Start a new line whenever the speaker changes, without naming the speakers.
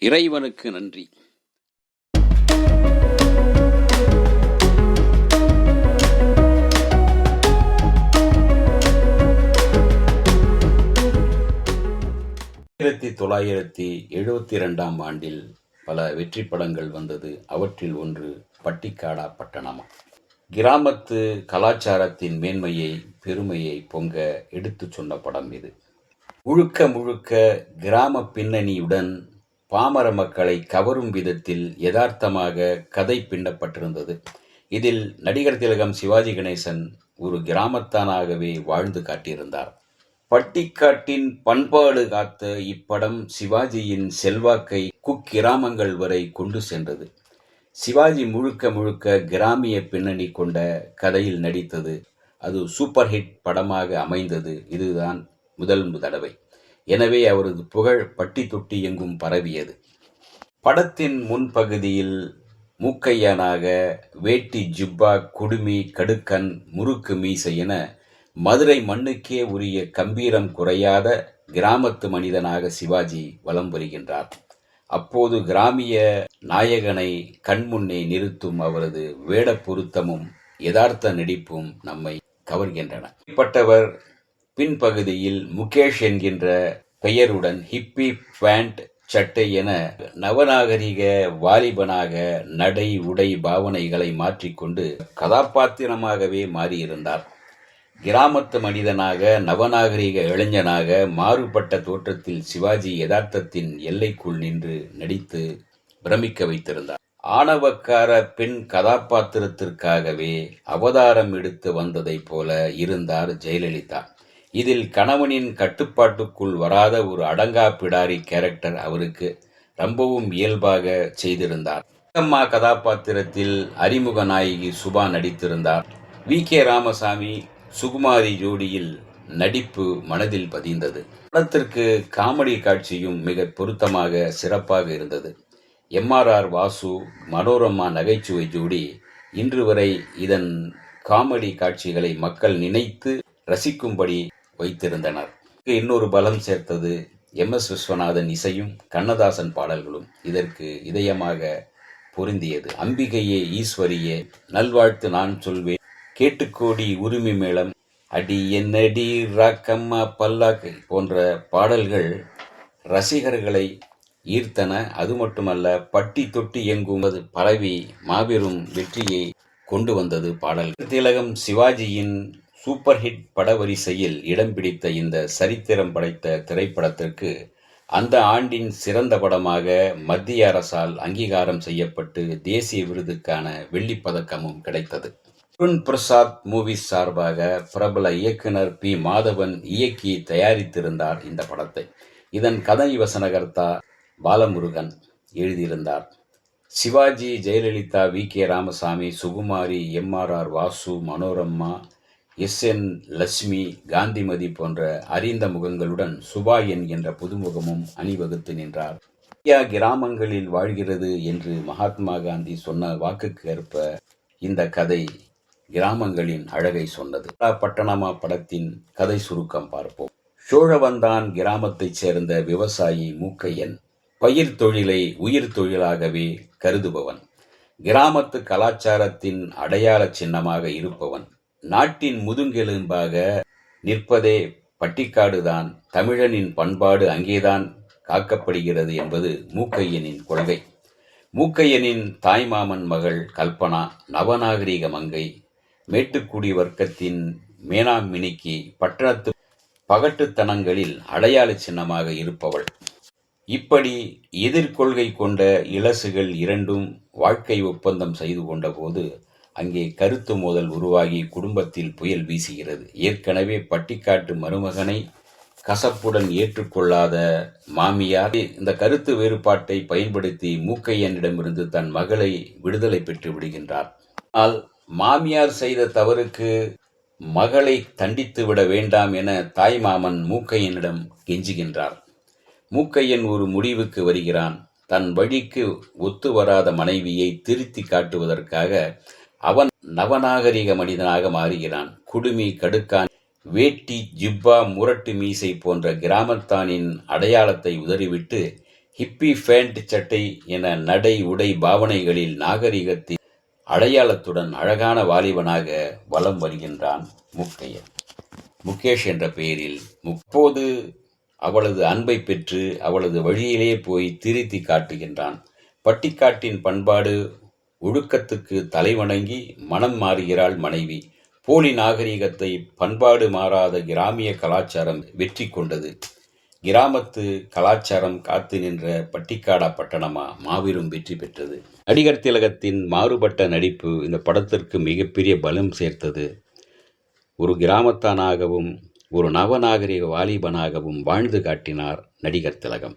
இறைவனுக்கு நன்றி. ஆயிரத்தி தொள்ளாயிரத்தி எழுபத்தி ரெண்டாம் ஆண்டில் பல வெற்றி படங்கள் வந்தது. அவற்றில் ஒன்று பட்டிக்காடா பட்டணமா. கிராமத்து கலாச்சாரத்தின் மேன்மையை பெருமையை பொங்க எடுத்துச் சொன்ன படம் இது. முழுக்க முழுக்க கிராம பின்னணியுடன் பாமர மக்களை கவரும் விதத்தில் யதார்த்தமாக கதை பின்னப்பட்டிருந்தது. இதில் நடிகர் திலகம் சிவாஜி கணேசன் ஒரு கிராமத்தானாகவே வாழ்ந்து காட்டியிருந்தார். பட்டிக்காட்டின் பண்பாடு காத்த இப்படம் சிவாஜியின் செல்வாக்கை குக்கிராமங்கள் வரை கொண்டு சென்றது. சிவாஜி முழுக்க முழுக்க கிராமிய பின்னணி கொண்ட கதையில் நடித்தது. அது சூப்பர் ஹிட் படமாக அமைந்தது. இதுதான் முதல் தடவை. எனவே அவரது புகழ் பட்டி தொட்டி எங்கும் பரவியது. படத்தின் முன்பகுதியில் மூக்கையனாக வேட்டி ஜிப்பா குடுமி கடுக்கன் முறுக்கு மீசை என மதுரை மண்ணுக்கே உரிய கம்பீரம் குறையாத கிராமத்து மனிதனாக சிவாஜி வலம் வருகின்றார். அப்போது கிராமிய நாயகனை கண்முன்னே நிறுத்தும் அவரது வேட பொருத்தமும் யதார்த்த நடிப்பும் நம்மை கவர்கின்றன. இப்பட்டவர் பின்பகுதியில் முகேஷ் என்கின்ற பெயருடன் ஹிப்பி பேண்ட் சட்டை என நவநாகரிக வாலிபனாக நடை உடை பாவனைகளை மாற்றிக்கொண்டு கதாபாத்திரமாகவே மாறியிருந்தார். கிராமத்து மனிதனாக நவநாகரிக இளைஞனாக மாறுபட்ட தோற்றத்தில் சிவாஜி யதார்த்தத்தின் எல்லைக்குள் நின்று நடித்து பிரமிக்க வைத்திருந்தார். ஆணவக்கார பெண் கதாபாத்திரத்திற்காகவே அவதாரம் எடுத்து வந்ததைப் போல இருந்தார் ஜெயலலிதா. இதில் கணவனின் கட்டுப்பாட்டுக்குள் வராத ஒரு அடங்கா பிடாரி கேரக்டர் அவருக்கு ரொம்பவும் இயல்பாக செய்திருந்தார். அம்மா கதாபாத்திரத்தில் அறிமுக நாயகி சுபா நடித்திருந்தார். வி. கே. ராமசாமி சுகுமாரி ஜோடியில் நடிப்பு மனதில் பதிந்தது. படத்திற்கு காமெடி காட்சியும் மிக பொருத்தமாக சிறப்பாக இருந்தது. எம்ஆர்ஆர் வாசு மனோரமா நகைச்சுவை ஜோடி இன்று வரை இதன் காமெடி காட்சிகளை மக்கள் நினைத்து ரசிக்கும்படி வைத்திருந்தனர். இன்னொரு பலம் சேர்த்தது எம். எஸ். விஸ்வநாதன் இசையும் கண்ணதாசன் பாடல்களும். இதற்கு இதயமாக பொருந்தியது. அம்பிகையே ஈஸ்வரியே நல்வாழ்த்து நான் சொல்வேன். கேட்டுக்கோடி உரிமை மேளம் அடி என்னடி ராக்கம்மா பல்லாக்கு போன்ற பாடல்கள் ரசிகர்களை ஈர்த்தன. அது மட்டுமல்ல பட்டி தொட்டி எங்கும் அது பரவி மாபெரும் வெற்றியை கொண்டு வந்தது பாடல் திலகம் சிவாஜியின் சூப்பர் ஹிட் படவரிசையில் இடம் பிடித்த இந்த சரித்திரம் படைத்த திரைப்படத்திற்கு அந்த ஆண்டின் சிறந்த படமாக மத்திய அரசால் அங்கீகாரம் செய்யப்பட்டு தேசிய விருதுக்கான வெள்ளிப்பதக்கமும் கிடைத்தது. அருண் பிரசாத் மூவிஸ் சார்பாக பிரபல இயக்குனர் பி. மாதவன் இயக்கி தயாரித்திருந்தார் இந்த படத்தை. இதன் கதை வசனகர்த்தா பாலமுருகன் எழுதியிருந்தார். Sivaji Jayalalithaa V. K. Ramasamy Sukumari MRR Vasu Manorama S N Lakshmi Kanthimathi போன்ற அறிந்த முகங்களுடன் சுபா என்கின்ற புதுமுகமும் அணிவகுத்து நின்றார். இந்தியா கிராமங்களில் வாழ்கிறது என்று மகாத்மா காந்தி சொன்ன வாக்குக்கு ஏற்ப இந்த கதை கிராமங்களின் அழகை சொன்னது. பட்டணமா படத்தின் கதை சுருக்கம் பார்ப்போம். சோழவந்தான் கிராமத்தைச் சேர்ந்த விவசாயி மூக்கையன். பயிர் தொழிலை உயிர் தொழிலாகவே கருதுபவன். கிராமத்து கலாச்சாரத்தின் அடையாள சின்னமாக இருப்பவன். நாட்டின் முதுங்கெலும்பாக நிற்பதே பட்டிக்காடுதான் தமிழனின் பண்பாடு அங்கேதான் காக்கப்படுகிறது என்பது மூக்கையனின் கொள்கை. மூக்கையனின் தாய்மாமன் மகள் கல்பனா நவநாகரிக மங்கை மேட்டுக்குடி வர்க்கத்தின் மேனாமினிக்கு பட்டணத்து பகட்டுத்தனங்களில் அடையாள சின்னமாக இருப்பவள். இப்படி எதிர்கொள்கை கொண்ட இலசுகள் இரண்டும் வாழ்க்கை ஒப்பந்தம் செய்து கொண்டபோது அங்கே கருத்து மோதல் உருவாகி குடும்பத்தில் புயல் வீசுகிறது. ஏற்கனவே பட்டிக்காட்டு மருமகனை கசப்புடன் ஏற்றுக்கொள்ளாத மாமியார் இந்த கருத்து வேறுபாட்டை பயன்படுத்தி மூக்கையனிடமிருந்து தன் மகளை விடுதலை பெற்று விடுகின்றார். ஆனால் மாமியார் செய்த தவறுக்கு மகளை தண்டித்து விட வேண்டாம் என தாய் மாமன் மூக்கையனிடம் கெஞ்சுகின்றார். மூக்கையன் ஒரு முடிவுக்கு வருகிறான். தன் வழிக்கு ஒத்து வராத மனைவியை திருத்தி காட்டுவதற்காக அவன் நவநாகரிக மனிதனாக மாறுகிறான். குடுமி கடுக்கான் வேட்டி ஜிப்பா முரட்டு மீசை போன்ற கிராமத்தானின் அடையாளத்தை உதறிவிட்டு ஹிப்பி ஃபேண்ட் சட்டை என நடை உடை பாவனைகளில் நாகரிகத்தின் அடையாளத்துடன் அழகான வாலிபனாக வலம் வருகின்றான் முக்கையன். முகேஷ் என்ற பெயரில் முப்போது அவளது அன்பை பெற்று அவளது வழியிலே போய் திருத்தி காட்டுகின்றான். பட்டிக்காட்டின் பண்பாடு ஒழுக்கத்துக்கு தலைவணங்கி மனம் மாறுகிறாள் மனைவி. போலி நாகரிகத்தை பண்பாடு மாறாத கிராமிய கலாச்சாரம் வெற்றி கொண்டது. கிராமத்து கலாச்சாரம் காத்து நின்ற பட்டிக்காடா பட்டணமா மாபெரும் வெற்றி பெற்றது. நடிகர் திலகத்தின் மாறுபட்ட நடிப்பு இந்த படத்திற்கு மிகப்பெரிய பலம் சேர்த்தது. ஒரு கிராமத்தானாகவும் ஒரு நவநாகரிக வாலிபனாகவும் வாழ்ந்து காட்டினார் நடிகர் திலகம்.